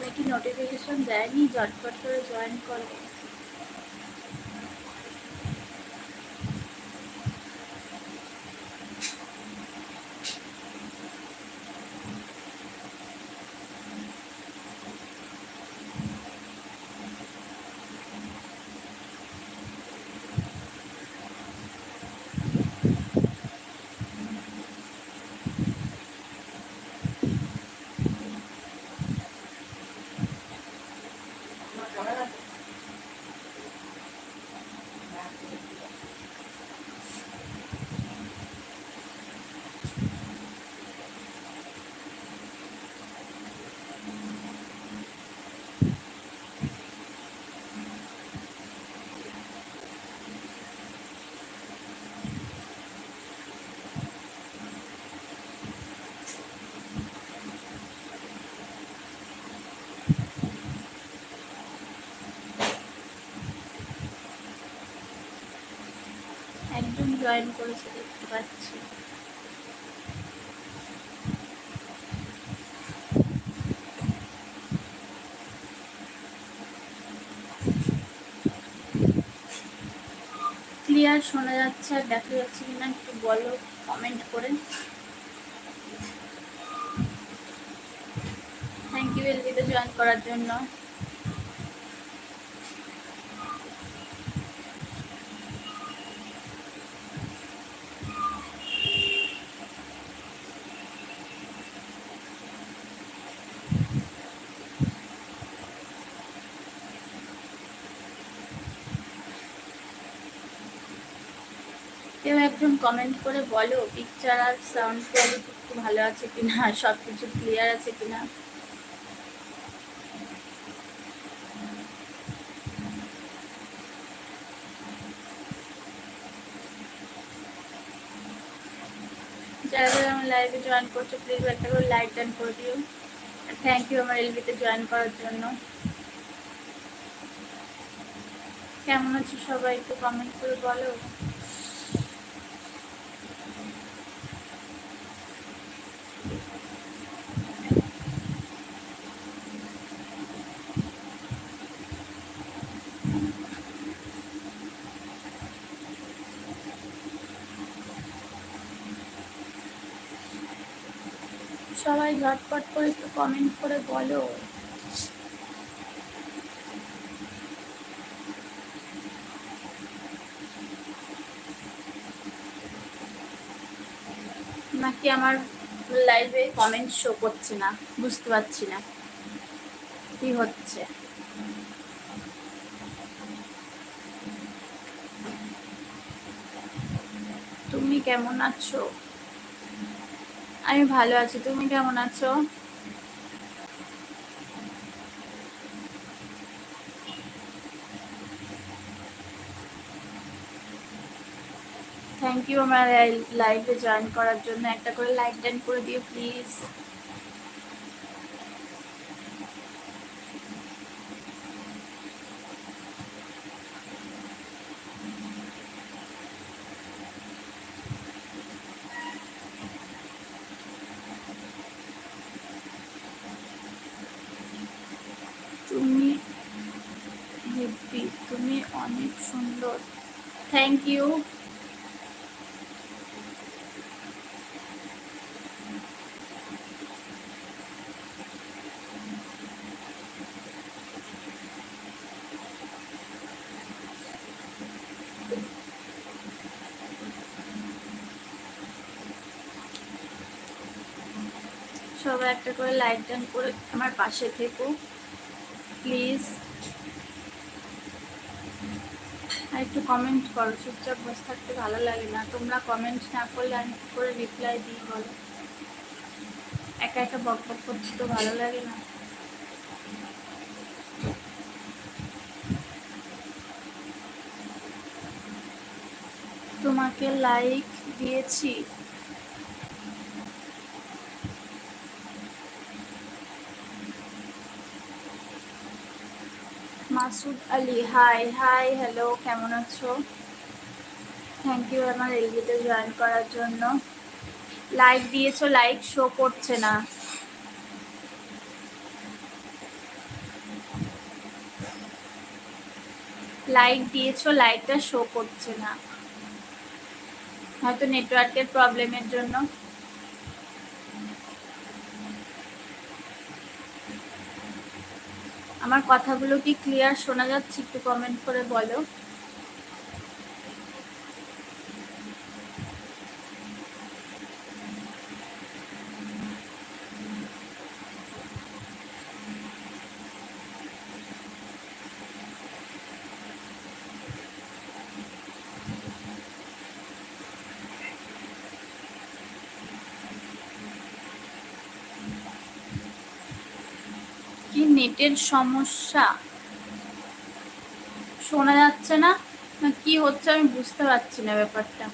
কারোর ফোনে কি নোটিফিকেশন দেয়নি ঝটপট করে জয়েন করো। জয়েন করেছে দেখতে পাচ্ছি। ক্লিয়ার শোনা যাচ্ছে, আর দেখা যাচ্ছে কিনা একটু বলো কমেন্ট করে। থ্যাংক ইউ এলবিতে জয়েন করার জন্য। কমেন্ট করে বলো পিকচার আর সাউন্ড কোয়ালিটি একটু ভালো আছে কিনা সব কিছু ক্লিয়ার আছে কিনা? লাইভে জয়েন করছ প্লিজ একটা করে লাইক ডান করে দিও। থ্যাংক ইউ আমার এলবিতে জয়েন করার জন্য। কেমন আছো সবাই একটু কমেন্ট করে বলো। সবাই ঝটপট করে একটু কমেন্ট করে বলো। নাকি আমার লাইভে কমেন্ট শো করছে না? বুঝতে পারছি না। কি হচ্ছে? তুমি কেমন আছো? আমি ভালো আছি। তুমি কেমন আছো? থ্যাংক ইউ আমার লাইভে জয়েন করার জন্য। একটা করে লাইক ডান করে দিও প্লিজ তুমি হেব্বি তুমি অনেক সুন্দর। থ্যাংক ইউ সবাই একটা করে লাইক ডান করে আমার পাশে থেকো। প্লিজ একটু কমেন্ট করো, চুপচাপ বসে থাকতে ভালো লাগে না। তোমরা কমেন্ট না করলে আমি কী করে রিপ্লাই দিই বলো? একা একা বক বক করছি তো ভালো লাগে না। তোমাকে লাইক দিয়েছি। Masud Ali. Hi hi hello কেমন আছো? থ্যাংক ইউ আমার এলবিতে জয়েন করার জন্য। লাইক দিয়েছ লাইক শো করছে না। লাইক দিয়েছ লাইকটা শো করছে না। হয়তো নেটওয়ার্কের প্রবলেমের জন্য। আমার কথাগুলো কি ক্লিয়ার শোনা যাচ্ছে? একটু কমেন্ট করে বলো কি নেটের সমস্যা? শোনা যাচ্ছে না? না, কি হচ্ছে আমি বুঝতে পারছি না ব্যাপারটা।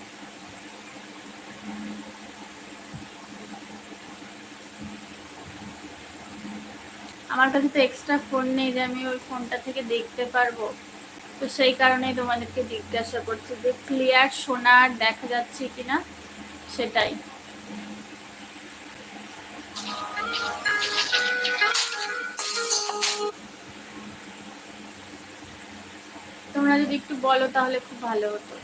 আমার কাছে তো এক্সট্রা ফোন নেই যে আমি ওই ফোনটা থেকে দেখতে পারব। তো সেই কারণেই তোমাদেরকে জিজ্ঞাসা করছি যে ক্লিয়ার শোনার দেখা যাচ্ছে কিনা? সেটাই। একটু বলো তাহলে খুব ভালো হতো।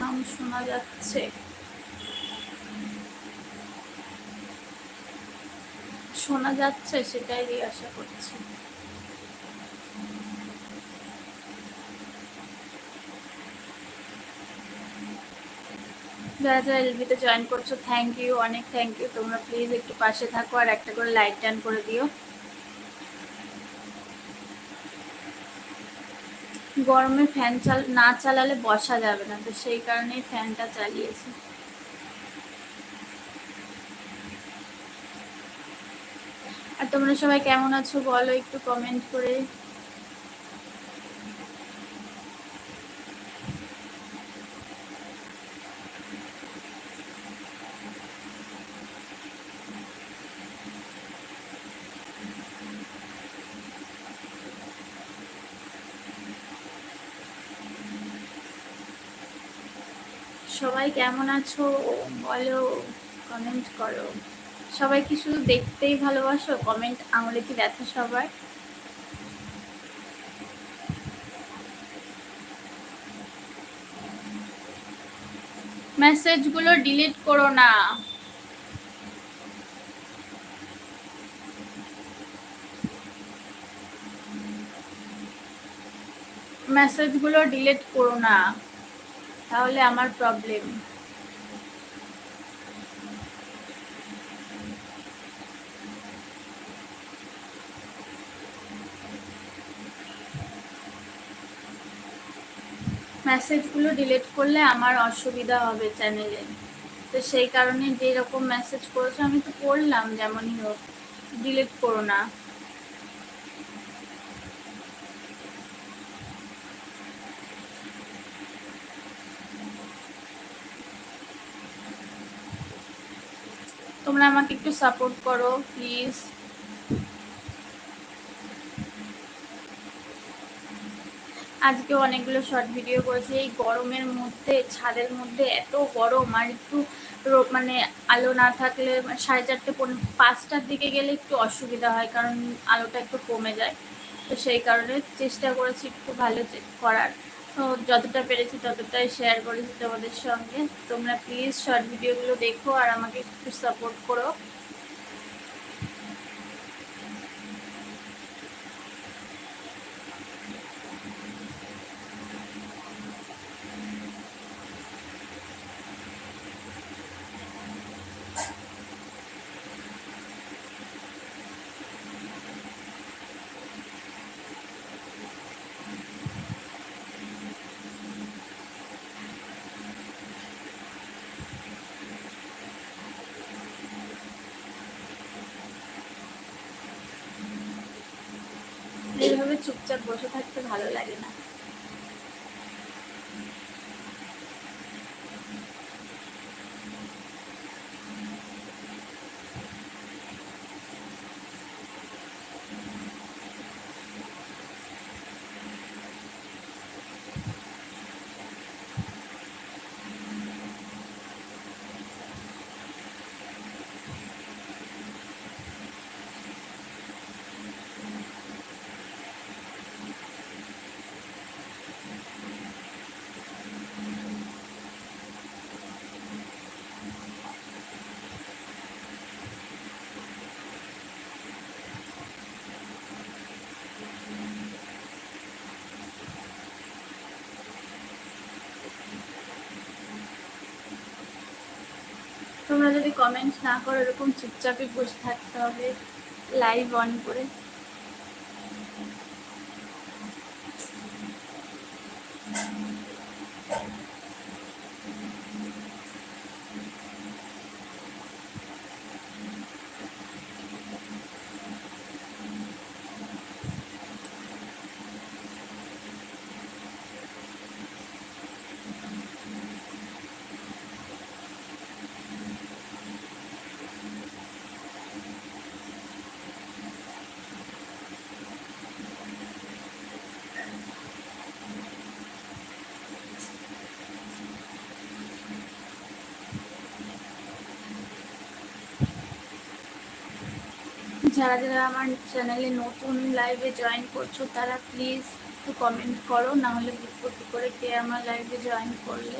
নাম শোনা যাচ্ছে। শোনা যাচ্ছে সেটাই আশা করছি। যারা যারা এলবিতে জয়েন করছ থ্যাংক ইউ অনেক থ্যাংক ইউ তোমরা প্লিজ একটু পাশে থাকো আর একটা করে লাইট টান করে দিও। গরমে ফ্যান চাল, না চালালে বসা যাবে না, তো সেই কারণেই ফ্যানটা চালিয়েছি। আর তোমরা সবাই কেমন আছো বলো, একটু কমেন্ট করে। সবাই কেমন আছো? বলো কমেন্ট করো। সবাই কি শুধু দেখতেই ভালোবাসো? কমেন্ট আঙুলে কি ব্যথা সবার? মেসেজগুলো ডিলিট করো না। মেসেজগুলো ডিলিট করো না। তাহলে আমার প্রবলেম মেসেজগুলো ডিলিট করলে আমার অসুবিধা হবে চ্যানেলে তো সেই কারণে যেরকম মেসেজ করেছ, আমি তো করলাম, যেমনই হোক ডিলিট করো না। তোমরা আমাকে একটু সাপোর্ট করো প্লিজ আজকে অনেকগুলো শর্ট ভিডিও করেছি। এই গরমের মধ্যে, ছাদের মধ্যে এত গরম, আর একটু মানে আলো না থাকলে সাড়ে চারটে পাঁচটার দিকে গেলে একটু অসুবিধা হয়, কারণ আলোটা একটু কমে যায়। তো সেই কারণে চেষ্টা করেছি একটু ভালো করার। তো যতটা পেরেছি ততটাই শেয়ার করেছি তোমাদের সঙ্গে। তোমরা প্লিজ শর্ট ভিডিওগুলো দেখো আর আমাকে একটু সাপোর্ট করো। চুপচাপ বসে থাকতে ভালো লাগে না। কমেন্ট না করে এরকম চুপচাপই বসে থাকতে হবে লাইভ অন করে। যারা যারা আমার চ্যানেলে নতুন লাইভে জয়েন করছ, তারা প্লিজ একটু কমেন্ট করো, নাহলে বুঝব কী করে কে আমার লাইভে জয়েন করলে।